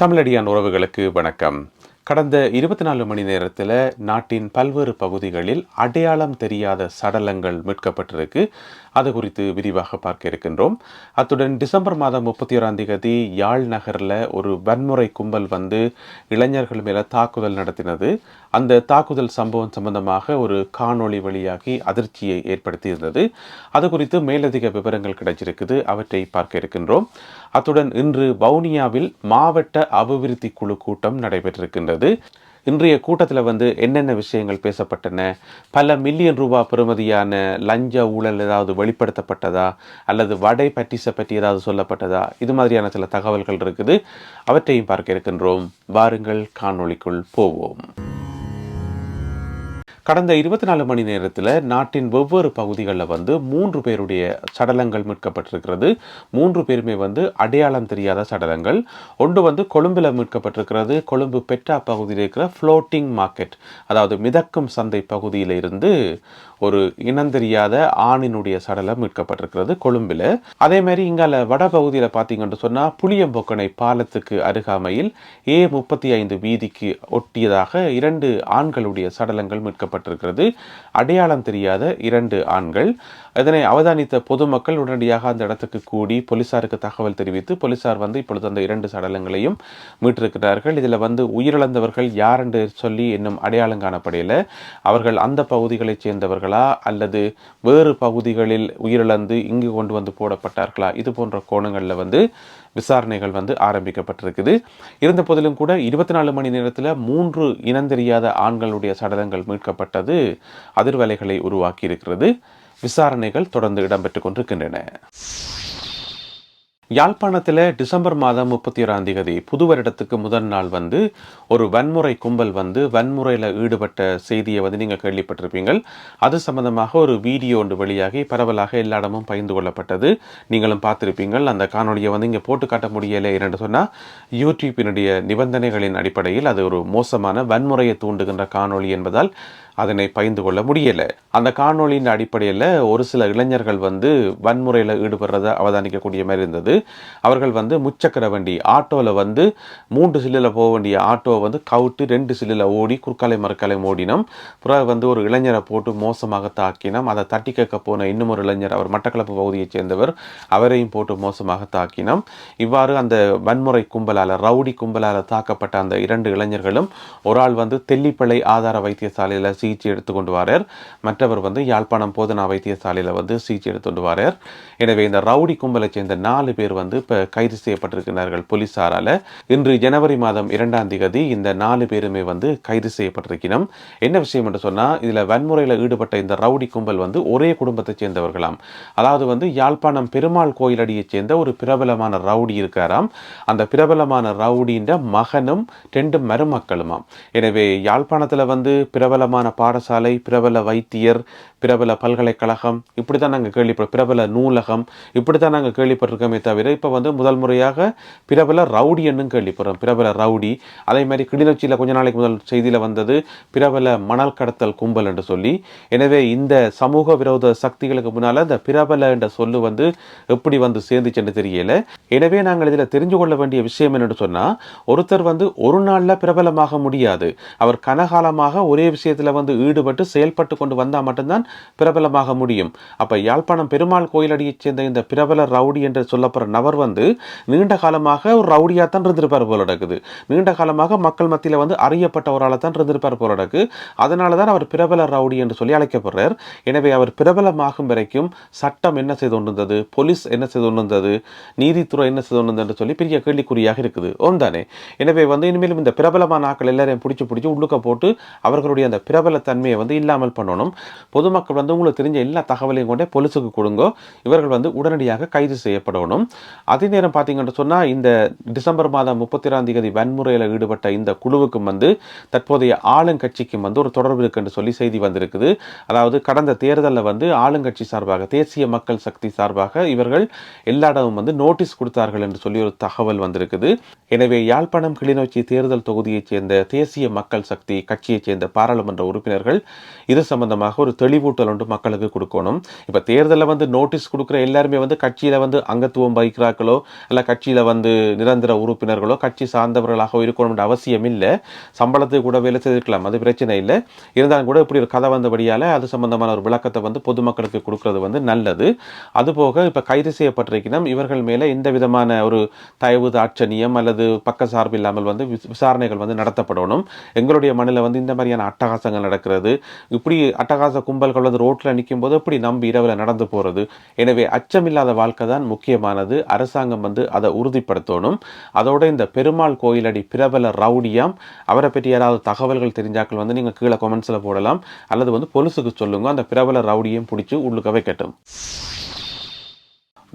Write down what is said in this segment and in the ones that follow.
தமிழடியான் உறவுகளுக்கு வணக்கம். கடந்த இருபத்தி நாலு மணி நேரத்தில் நாட்டின் பல்வேறு பகுதிகளில் அடையாளம் தெரியாத சடலங்கள் மீட்கப்பட்டிருக்கு. அது குறித்து விரிவாக பார்க்க இருக்கின்றோம். அத்துடன் டிசம்பர் மாதம் முப்பத்தி ஓராம் தேதி யாழ் நகரில் ஒரு வன்முறை கும்பல் வந்து இளைஞர்கள் மேலே தாக்குதல் நடத்தினது. அந்த தாக்குதல் சம்பவம் சம்பந்தமாக ஒரு காணொளி வழியாகி அதிர்ச்சியை ஏற்படுத்தியிருந்தது. அது குறித்து மேலதிக விவரங்கள் கிடைச்சிருக்குது. அவற்றை பார்க்க இருக்கின்றோம். அத்துடன் இன்று வவுனியாவில் மாவட்ட அபிவிருத்தி குழு கூட்டம் நடைபெற்றிருக்கின்றது. இன்றைய கூட்டத்தில் வந்து என்னென்ன விஷயங்கள் பேசப்பட்டன? பல மில்லியன் ரூபாய் பெறுமதியான லஞ்ச ஊழல் ஏதாவது வெளிப்படுத்தப்பட்டதா? அல்லது வடை பட்டிசை பற்றி ஏதாவது சொல்லப்பட்டதா? இது மாதிரியான சில தகவல்கள் இருக்குது. அவற்றையும் பார்க்க இருக்கின்றோம். வாருங்கள் காணொளிக்குள் போவோம். கடந்த இருபத்தி நாலு மணி நேரத்தில் நாட்டின் வெவ்வேறு பகுதிகளில் வந்து மூன்று பேருடைய சடலங்கள் மீட்கப்பட்டிருக்கிறது. மூன்று பேருமே வந்து அடையாளம் தெரியாத சடலங்கள். ஒன்று வந்து கொழும்பில் மீட்கப்பட்டிருக்கிறது. கொழும்பு பெட்டா பகுதியில் இருக்கிற ஃப்ளோட்டிங் மார்க்கெட் அதாவது மிதக்கும் சந்தை பகுதியில் இருந்து ஒரு இனந்தெரியாத ஆணினுடைய சடலம் மீட்கப்பட்டிருக்கிறது கொழும்பில். அதே மாதிரி இங்கால வட பகுதியில் பார்த்தீங்கன்னு சொன்னால் புளியம்பொக்கனை பாலத்துக்கு அருகாமையில் ஏ முப்பத்தி ஐந்து வீதிக்கு ஒட்டியதாக இரண்டு ஆண்களுடைய சடலங்கள் மீட்கப்பட்டிருக்கிறது அடையாளம் தெரியாத இரண்டு ஆண்கள். இதனை அவதானித்த பொதுமக்கள் உடனடியாக அந்த இடத்துக்கு கூடி போலீசாருக்கு தகவல் தெரிவித்து போலீசார் வந்து இப்பொழுது அந்த இரண்டு சடலங்களையும் மீட்டிருக்கிறார்கள். இதில் வந்து உயிரிழந்தவர்கள் யார் என்று சொல்லி இன்னும் அடையாளம் காணப்படையில் அவர்கள் அந்த பகுதிகளைச் சேர்ந்தவர்களா அல்லது வேறு பகுதிகளில் உயிரிழந்து இங்கு கொண்டு வந்து போடப்பட்டார்களா? இது போன்ற கோணங்களில் வந்து விசாரணைகள் வந்து ஆரம்பிக்கப்பட்டிருக்குது. இருந்த போதிலும் கூட இருபத்தி நாலு மணி நேரத்தில் மூன்று இனந்தெரியாத ஆண்களுடைய சடலங்கள் மீட்கப்பட்டது அதிர்வலைகளை உருவாக்கி இருக்கிறது விசாரணைகள் தொடர்ந்து இடம்பெற்றுக் கொண்டிருக்கின்றன. யாழ்ப்பாணத்தில் டிசம்பர் மாதம் முப்பத்தி ஓராம் தேதி புது வருடத்துக்கு முதல் நாள் வந்து ஒரு வன்முறை கும்பல் வந்து வன்முறையில் ஈடுபட்ட செய்தியை வந்து நீங்கள் கேள்விப்பட்டிருப்பீங்கள். அது சம்பந்தமாக ஒரு வீடியோ ஒன்று வெளியாகி பரவலாக எல்லா இடமும் பகிர்ந்து கொள்ளப்பட்டது. நீங்களும் பார்த்துருப்பீங்கள். அந்த காணொலியை வந்து இங்கே போட்டு காட்ட முடியலை என்று சொன்னால் யூடியூப்பினுடைய நிபந்தனைகளின் அடிப்படையில் அது ஒரு மோசமான வன்முறையை தூண்டுகின்ற காணொளி என்பதால் அதனை பகிர்ந்து கொள்ள முடியலை. அந்த காணொளியின் அடிப்படையில் ஒரு சில இளைஞர்கள் வந்து வன்முறையில் ஈடுபடுறதை அவதானிக்கக்கூடிய மாதிரி இருந்தது. அவர்கள் வந்து முச்சக்கர வண்டி ஆட்டோவில் வந்து மூன்று சில்லில் போக வேண்டிய ஆட்டோவை வந்து கவுட்டு ரெண்டு சில்லில் ஓடி குறுக்காலை மறுக்காலை ஓடினோம் பிறகு வந்து ஒரு இளைஞரை போட்டு மோசமாக தாக்கினோம். அதை தட்டி கேட்க போன இன்னும் ஒரு இளைஞர் அவர் மட்டக்களப்பு பகுதியைச் சேர்ந்தவர் அவரையும் போட்டு மோசமாக தாக்கினோம். இவ்வாறு அந்த வன்முறை கும்பலால் ரவுடி கும்பலால் தாக்கப்பட்ட அந்த இரண்டு இளைஞர்களும் ஒரு ஆள் வந்து தெல்லிப்பளை ஆதார வைத்தியசாலையில் சிகிச்சை எடுத்துக்கொண்டு வரார். மற்றவர் வந்து யாழ்ப்பாணம் போதனா வைத்தியசாலையில் வந்து சிகிச்சை எடுத்துக்கொண்டு வரார். எனவே இந்த ரவுடி கும்பலை சேர்ந்த நாலு பேர் வந்து இப்போ கைது செய்யப்பட்டிருக்கிறார்கள் போலீஸாரால் இன்று ஜனவரி மாதம் இரண்டாம் தேதி இந்த நாலு பேருமே வந்து கைது செய்யப்பட்டிருக்கிறோம் என்ன விஷயம் என்று சொன்னால் இதில் வன்முறையில் ஈடுபட்ட இந்த ரவுடி கும்பல் வந்து ஒரே குடும்பத்தைச் சேர்ந்தவர்களாம். அதாவது வந்து யாழ்ப்பாணம் பெருமாள் கோயிலடியைச் சேர்ந்த ஒரு பிரபலமான ரவுடி இருக்காராம். அந்த பிரபலமான ரவுடின்ற மகனும் ரெண்டு மருமக்களுமாம். எனவே யாழ்ப்பாணத்தில் வந்து பிரபலமான பாடசாலை பிரபல வைத்தியர் பிரபல பல்கலைக்கழகம் இப்படி தான் நாங்கள் கேள்விப்பட பிரபல நூலகம் இப்படி தான் நாங்கள் கேள்விப்பட்டிருக்கோமே தவிர இப்போ வந்து முதல் முறையாக பிரபல ரவுடி என்னும் கேள்விப்படுறோம். பிரபல ரவுடி. அதே மாதிரி கிளிநொச்சியில் கொஞ்ச நாளைக்கு முதல் செய்தியில் வந்தது பிரபல மணல் கடத்தல் கும்பல் என்று சொல்லி. எனவே இந்த சமூக விரோத சக்திகளுக்கு முன்னால் இந்த பிரபல என்ற சொல்லு வந்து எப்படி வந்து சேர்ந்துச்சுன்னு தெரியல. எனவே நாங்கள் இதில் தெரிஞ்சு கொள்ள வேண்டிய விஷயம் என்னென்னு சொன்னால் ஒருத்தர் வந்து ஒரு நாளில் பிரபலமாக முடியாது. அவர் கனகாலமாக ஒரே விஷயத்தில் வந்து வந்து ஈடுபட்டு செயல்பட்டு கொண்டு வந்தால் மட்டும்தான் பிரபலமாக முடியும். அப்போ யாழ்ப்பாணம் பெருமாள் கோயிலடியைச் சேர்ந்த இந்த பிரபல ரவுடி என்று சொல்லப்படுற நபர் வந்து நீண்ட காலமாக ஒரு ரவுடியாக தான் இருந்திருப்பார் போல நடக்குது. நீண்ட காலமாக மக்கள் மத்தியில் வந்து அறியப்பட்ட ஒரு ஆளாக தான் இருந்திருப்பார் போல நடக்கு. அதனால தான் அவர் பிரபல ரவுடி என்று சொல்லி அழைக்கப்படுறார். எனவே அவர் பிரபலமாகும் வரைக்கும் சட்டம் என்ன செய்து கொண்டிருந்தது போலீஸ் என்ன செய்து கொண்டிருந்தது நீதித்துறை என்ன செய்து கொண்டிருந்தது என்று சொல்லி பெரிய கேள்விக்குறியாக இருக்குது. ஒன்றானே எனவே வந்து இனிமேலும் இந்த பிரபலமான ஆக்கள் எல்லாரையும் பிடிச்சி பிடிச்சி உள்ளுக்க போட்டு அவர்களுடைய அந்த பிரபல தன்மையை வந்து இல்லாமல் பண்ணணும். பொதுமக்கள் வந்து உங்களுக்கு தெரிஞ்ச எல்லா தகவலையும் கொண்டே போலீஸுக்கு கொடுங்க. இவர்கள் வந்து உடனடியாக கைது செய்யப்படணும். அதே நேரம் பார்த்தீங்கன்னு சொன்னால் இந்த டிசம்பர் மாதம் முப்பத்தி தேதி வன்முறையில் ஈடுபட்ட இந்த குழுவுக்கும் வந்து தற்போதைய ஆளுங்கட்சிக்கும் வந்து ஒரு தொடர்பு இருக்குன்னு சொல்லி செய்தி வந்திருக்குது. அதாவது கடந்த தேர்தலில் வந்து ஆளுங்கட்சி சார்பாக தேசிய மக்கள் சக்தி சார்பாக இவர்கள் எல்லா இடமும் வந்து நோட்டீஸ் கொடுத்தார்கள் என்று சொல்லி ஒரு தகவல் வந்திருக்குது. எனவே யாழ்ப்பாணம் கிளிநொச்சி தேர்தல் தொகுதியைச் சேர்ந்த தேசிய மக்கள் சக்தி கட்சியைச் சேர்ந்த பாராளுமன்ற உறுப்பினர் உறுப்பினர்கள் இது சம்பந்தமாக ஒரு தெளிவூட்டல் ஒன்று மக்களுக்கு கொடுக்கணும். இப்போ தேர்தலில் வந்து நோட்டீஸ் கொடுக்குற எல்லாருமே வந்து கட்சியில் வந்து அங்கத்துவம் வகிக்கிறார்களோ இல்லை கட்சியில் வந்து நிரந்தர உறுப்பினர்களோ கட்சி சார்ந்தவர்களாக இருக்கணும்ன்ற அவசியம் இல்லை. சம்பளத்துக்கு கூட வேலை செய்திருக்கலாம் அது பிரச்சனை இல்லை. இருந்தாலும் கூட இப்படி ஒரு கதை வந்தபடியால் அது சம்பந்தமான ஒரு விளக்கத்தை வந்து பொதுமக்களுக்கு கொடுக்கறது வந்து நல்லது. அதுபோக இப்போ கைது செய்யப்பட்டிருக்கணும் இவர்கள் மேலே எந்த விதமான ஒரு தயவு தாட்சணியம் அல்லது பக்க சார்பு இல்லாமல் வந்து விசாரணைகள் வந்து நடத்தப்படணும். எங்களுடைய மண்ணில் வந்து இந்த மாதிரியான அட்டகாசங்கள் நடக்கிறது. இப்படி அட்டகாச கும்பல்கள் வந்து ரோட்டில் நிற்கும் போது இப்படி நம்பி இரவில் நடந்து போகிறது எனவே அச்சமில்லாத வாழ்க்கை தான் முக்கியமானது. அரசாங்கம் வந்து அதை உறுதிப்படுத்தணும். அதோட இந்த பெருமாள் கோயிலடி பிரபல ரவுடியாம் அவரை பற்றி யாராவது தகவல்கள் தெரிஞ்சாக்கள் வந்து நீங்கள் கீழே கொமெண்ட்ஸில் போடலாம். அல்லது வந்து பொலிசுக்கு சொல்லுங்க. அந்த பிரபல ரவுடியும் பிடிச்சி உள்ளுக்க வைக்கட்டும்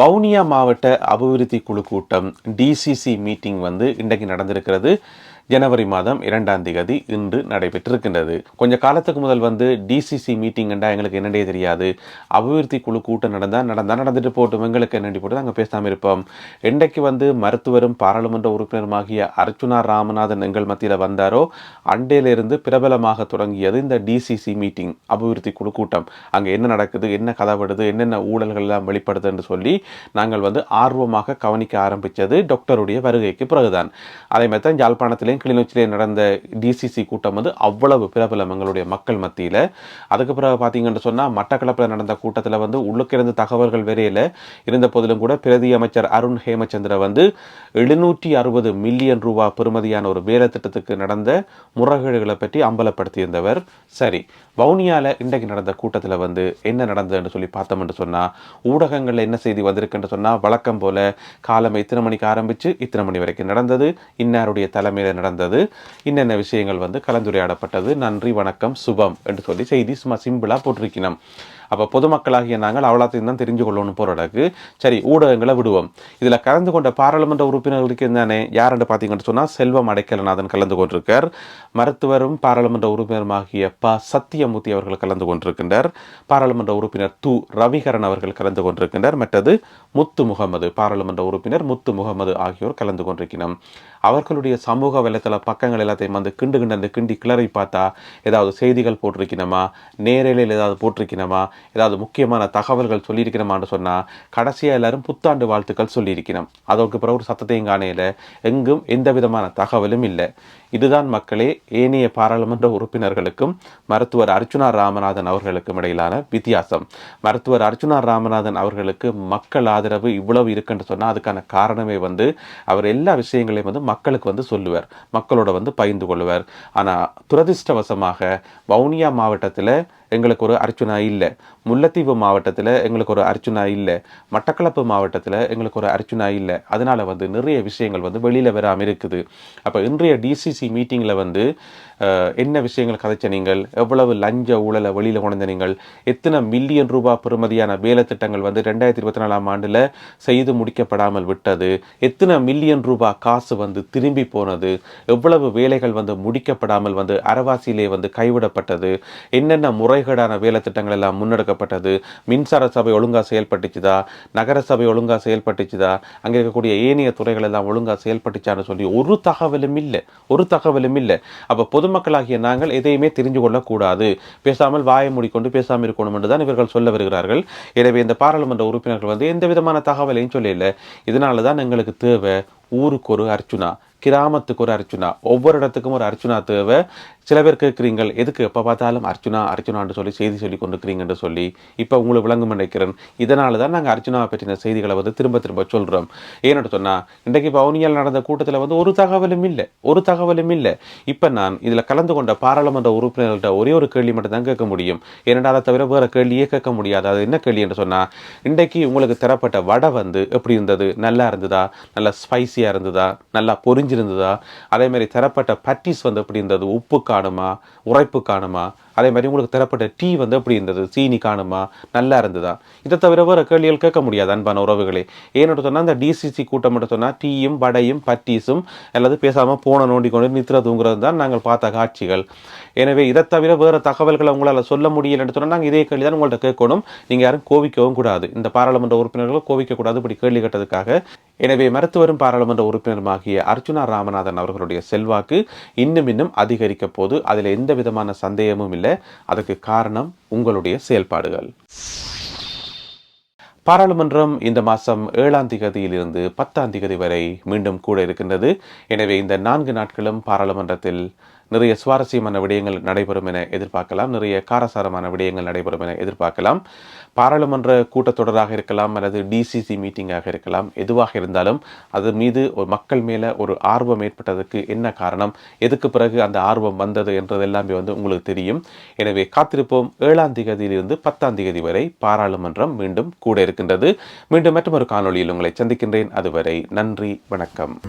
வவுனியா மாவட்ட அபிவிருத்தி குழு கூட்டம் டிசிசி மீட்டிங் வந்து இன்றைக்கு நடந்திருக்கிறது. ஜனவரி மாதம் இரண்டாம் தேதி இன்று நடைபெற்றிருக்கின்றது. கொஞ்ச காலத்துக்கு முதல் வந்து டிசிசி மீட்டிங்ண்டா எங்களுக்கு என்னடே தெரியாது. அபிவிருத்தி குழு கூட்டம் நடந்தால் நடந்தால் நடந்துட்டு போட்டும் எங்களுக்கு என்னடி போட்டு நாங்கள் பேசாமல் இருப்போம். இன்றைக்கு வந்து மருத்துவரும் பாராளுமன்ற உறுப்பினருமாகிய அர்ச்சுனா ராமநாதன் எங்கள் மத்தியில் வந்தாரோ அண்டையிலிருந்து பிரபலமாக தொடங்கியது இந்த டிசிசி மீட்டிங் அபிவிருத்தி குழு கூட்டம். அங்கே என்ன நடக்குது என்ன கதவடுது என்னென்ன ஊழல்கள் எல்லாம் வெளிப்படுதுன்னு சொல்லி நாங்கள் வந்து ஆர்வமாக கவனிக்க ஆரம்பித்தது டாக்டருடைய வருகைக்கு பிறகுதான். அதே மாதிரி தான் யாழ்ப்பாணத்திலேயும் கிளிநொச்சியிலே நடந்த டிசிசி கூட்டம் வந்து அவ்வளவு பிரபலம் எங்களுடைய மக்கள் மத்தியில். அதுக்கு பிறகு பார்த்தீங்கன்னு சொன்னால் மட்டக்களப்பில் நடந்த கூட்டத்தில் வந்து உள்ளுக்கிருந்து தகவல்கள் வரையில் இருந்த போதிலும் கூட பிரதி அமைச்சர் அருண் ஹேமச்சந்திர வந்து எழுநூற்றி அறுபது மில்லியன் ரூபா பெறுமதியான ஒரு வேலை திட்டத்துக்கு நடந்த முறைகேடுகளை பற்றி அம்பலப்படுத்தியிருந்தவர். சரி வவுனியாவில் இன்றைக்கு நடந்த கூட்டத்தில் வந்து என்ன நடந்ததுன்னு சொல்லி பார்த்தோம்னு சொன்னால் ஊடகங்களில் என்ன செய்தி வந்திருக்குன்னு சொன்னால் வழக்கம் போல காலம் இத்தனை மணிக்கு ஆரம்பித்து இத்தனை மணி வரைக்கும் நடந்தது இன்னாருடைய தலைமையில் நடந்தது. இன்னென்ன விஷயங்கள் வந்து கலந்துரையாடப்பட்டது? நன்றி வணக்கம் சுபம் என்று சொல்லி செய்தி சும்மா சிம்பிளாக போட்டிருக்கணும் அப்போ பொதுமக்களாகிய நாங்கள் அவ்வளோத்தையும் தான் தெரிஞ்சு கொள்ளணும் போகிறதுக்கு சரி ஊடகங்களை விடுவோம். இதில் கலந்து கொண்ட பாராளுமன்ற உறுப்பினர்களுக்கு தானே யாருன்னு பார்த்தீங்கன்னு சொன்னால் செல்வம் அடைக்கலநாதன் கலந்து கொண்டிருக்கார். மருத்துவரும் பாராளுமன்ற உறுப்பினருமாகிய ப. சத்தியமூர்த்தி அவர்கள் கலந்து கொண்டிருக்கின்றார். பாராளுமன்ற உறுப்பினர் து. ரவிகரன் அவர்கள் கலந்து கொண்டிருக்கின்றார். மற்றது முத்து முகமது பாராளுமன்ற உறுப்பினர் முத்து முகமது ஆகியோர் கலந்து கொண்டிருக்கிறோம் அவர்களுடைய சமூக வலைத்தள பக்கங்கள் எல்லாத்தையும் வந்து கிண்டு கிண்டு அந்த கிண்டி கிளறி பார்த்தா ஏதாவது செய்திகள் போட்டிருக்கணுமா நேரலையில் ஏதாவது போட்டிருக்கணுமா ஏதாவது முக்கியமான தகவல்கள் சொல்லியிருக்கிறோமான்னு சொன்னால் கடைசியாக எல்லாரும் புத்தாண்டு வாழ்த்துக்கள் சொல்லியிருக்கணும். அதற்கு பிறகு ஒரு சத்தத்தையும் காணையில் எங்கும் எந்த விதமான தகவலும் இல்லை. இதுதான் மக்களே ஏனைய பாராளுமன்ற உறுப்பினர்களுக்கும் மருத்துவர் அர்ச்சுனா ராமநாதன் அவர்களுக்கும் இடையிலான வித்தியாசம். மருத்துவர் அர்ச்சுனா ராமநாதன் அவர்களுக்கு மக்கள் ஆதரவு இவ்வளவு இருக்குன்னு சொன்னால் அதுக்கான காரணமே வந்து அவர் எல்லா விஷயங்களையும் வந்து மக்களுக்கு வந்து சொல்லுவார். மக்களோட வந்து பகிர்ந்து கொள்வார் ஆனால் துரதிர்ஷ்டவசமாக வவுனியா மாவட்டத்தில் எங்களுக்கு ஒரு அர்ச்சுனா இல்லை. முல்லைத்தீவு மாவட்டத்தில் எங்களுக்கு ஒரு அர்ச்சுனா இல்லை. மட்டக்களப்பு மாவட்டத்தில் எங்களுக்கு ஒரு அர்ச்சுனா இல்லை. அதனால் வந்து நிறைய விஷயங்கள் வந்து வெளியில் வராமல் இருக்குது. அப்போ இன்றைய டிசிசி மீட்டிங்கில் வந்து என்ன விஷயங்கள் கதைச்ச நீங்கள்? எவ்வளவு லஞ்ச ஊழலை வெளியில் கொண்டு நீங்கள்? எத்தனை மில்லியன் ரூபாய் பெறுமதியான வேலை திட்டங்கள் வந்து ரெண்டாயிரத்தி இருபத்தி நாலாம் ஆண்டில் செய்து முடிக்கப்படாமல் விட்டது? எத்தனை மில்லியன் ரூபாய் காசு வந்து திரும்பி போனது? எவ்வளவு வேலைகள் வந்து முடிக்கப்படாமல் வந்து அரவாசியிலே வந்து கைவிடப்பட்டது? என்னென்ன முறைகேடான வேலை திட்டங்கள் எல்லாம் உருவாக்கப்பட்டது. மின்சார சபை ஒழுங்காக செயல்பட்டுச்சுதா? நகர சபை ஒழுங்காக செயல்பட்டுச்சுதா? அங்கே இருக்கக்கூடிய ஏனைய துறைகள் எல்லாம் ஒழுங்காக செயல்பட்டுச்சான்னு சொல்லி ஒரு தகவலும் இல்லை. ஒரு தகவலும் இல்லை. அப்போ பொதுமக்களாகிய நாங்கள் எதையுமே தெரிஞ்சு கொள்ளக்கூடாது. பேசாமல் வாயை மூடிக்கொண்டு பேசாமல் இருக்கணும் என்று தான் இவர்கள் சொல்ல வருகிறார்கள். எனவே இந்த பாராளுமன்ற உறுப்பினர்கள் வந்து எந்த விதமான தகவலையும் சொல்லல. இதனால தான் எங்களுக்கு தேவை ஊருக்கு ஒரு அர்ச்சுனா கிராமத்துக்கு ஒரு அர்ச்சுனா ஒவ்வொரு இடத்துக்கும் ஒரு அர்ச்சுனா தேவை. சில பேர் கேட்குறீங்கள் எதுக்கு எப்போ பார்த்தாலும் அர்ச்சுனா அர்ச்சுனான்னு சொல்லி செய்தி சொல்லி கொண்டிருக்கிறீங்கன்னு சொல்லி இப்போ உங்களுக்கு விளங்கும் நினைக்கிறேன். இதனால தான் நாங்கள் அர்ச்சுனாவை பற்றின செய்திகளை வந்து திரும்ப திரும்ப சொல்கிறோம் ஏன்னு சொன்னால் இன்றைக்கு பவுனியால் நடந்த கூட்டத்தில் வந்து ஒரு தகவலும் இல்லை ஒரு தகவலும் இல்லை. இப்போ நான் இதில் கலந்து கொண்ட பாராளுமன்ற உறுப்பினர்கள்ட்ட ஒரே ஒரு கேள்வி மட்டும் தான் கேட்க முடியும். ஏனென்றால் அதை தவிர வேறு கேள்வியே கேட்க முடியாது. அது என்ன கேள்வி என்று சொன்னால் இன்றைக்கு உங்களுக்கு தரப்பட்ட வடை வந்து எப்படி இருந்தது? நல்லா இருந்ததா? நல்லா ஸ்பைசியாக இருந்ததா? நல்லா பொரிஞ்சிருந்ததா? அதே மாதிரி தரப்பட்ட பட்டிஸ் வந்து எப்படி இருந்தது? உப்பு காணுமா? உரைப்பு காணுமா? அதே மாதிரி உங்களுக்கு தரப்பட்ட டீ வந்து எப்படி இருந்தது? சீனி காணுமா? நல்லா இருந்ததா? இதை தவிர வேறு கேள்விகள் கேட்க முடியாது அன்பான உறவுகளே. ஏன்னு சொன்னால் அந்த டிசிசி கூட்டம் மட்டும் சொன்னால் டீயும் வடையும் பட்டீஸும் அல்லது பேசாமல் போன நோண்டி கொண்டு நித்திர தூங்குறது தான் நாங்கள் பார்த்த காட்சிகள். எனவே இதை தவிர வேறு தகவல்களை உங்களால் சொல்ல முடியலைன்னு சொன்னால் நாங்கள் இதே கேள்வி தான் உங்கள்கிட்ட கேட்கணும். நீங்கள் யாரும் கோவிக்கவும் கூடாது. இந்த பாராளுமன்ற உறுப்பினர்கள் கோவிக்கக்கூடாது இப்படி கேள்வி கேட்டதுக்காக. எனவே மருத்துவரும் பாராளுமன்ற உறுப்பினருமாகிய அர்ச்சுனா ராமநாதன் அவர்களுடைய செல்வாக்கு இன்னும் இன்னும் அதிகரிக்க போது அதில் எந்த விதமான சந்தேகமும் இல்லை. இல்லை அதுக்கு காரணம் உங்களுடைய செயல்பாடுகள். பாராளுமன்றம் இந்த மாதம் ஏழாம் திகதியிலிருந்து பத்தாம் திகதி வரை மீண்டும் கூட இருக்கின்றது. எனவே இந்த நான்கு நாட்களும் பாராளுமன்றத்தில் நிறைய சுவாரஸ்யமான விடயங்கள் நடைபெறும் என எதிர்பார்க்கலாம். நிறைய காரசாரமான விடயங்கள் நடைபெறும் என எதிர்பார்க்கலாம். பாராளுமன்ற கூட்டத்தொடராக இருக்கலாம் அல்லது டிசிசி மீட்டிங்காக இருக்கலாம். எதுவாக இருந்தாலும் அது மீது ஒரு மக்கள் மேலே ஒரு ஆர்வம் ஏற்பட்டதுக்கு என்ன காரணம்? எதுக்கு பிறகு அந்த ஆர்வம் வந்தது என்றது எல்லாமே வந்து உங்களுக்கு தெரியும். எனவே காத்திருப்போம். ஏழாம் திகதியிலிருந்து பத்தாம் திகதி வரை பாராளுமன்றம் மீண்டும் கூட இருக்கின்றது. மீண்டும் மற்றொரு காணொலியில் உங்களை சந்திக்கின்றேன். அதுவரை நன்றி வணக்கம்.